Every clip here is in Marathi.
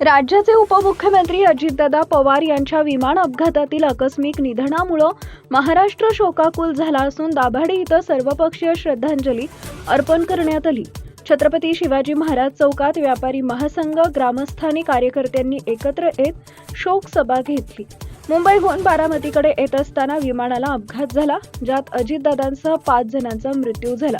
राज्याचे उपमुख्यमंत्री अजितदादा पवार यांच्या विमान अपघातातील आकस्मिक निधनामुळं महाराष्ट्र शोकाकुल झाला असून दाभाडी इथं सर्वपक्षीय श्रद्धांजली अर्पण करण्यात आली. छत्रपती शिवाजी महाराज चौकात व्यापारी महासंघ ग्रामस्थानी कार्यकर्त्यांनी एकत्र येत शोक सभा घेतली. मुंबईहून बारामतीकडे येत असताना विमानाला अपघात झाला ज्यात अजितदादांसह पाच जणांचा मृत्यू झाला.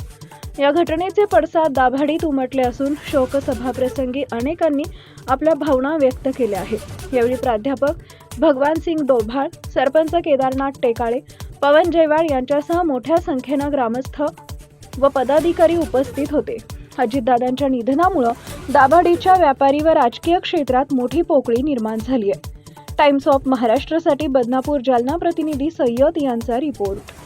या घटनेचे पडसाद दाभाडीत उमटले असून शोकसभाप्रसंगी अनेकांनी आपल्या भावना व्यक्त केल्या आहेत. यावेळी प्राध्यापक भगवान सिंग डोभाळ सरपंच केदारनाथ टेकाळे पवन जयवाळ यांच्यासह मोठ्या संख्येनं ग्रामस्थ व पदाधिकारी उपस्थित होते. अजितदादांच्या निधनामुळं दाभाडीच्या व्यापारी व राजकीय क्षेत्रात मोठी पोकळी निर्माण झाली आहे. टाइम्स ऑफ महाराष्ट्रासाठी बदनापूर जालना प्रतिनिधी सय्यद यांचा रिपोर्ट.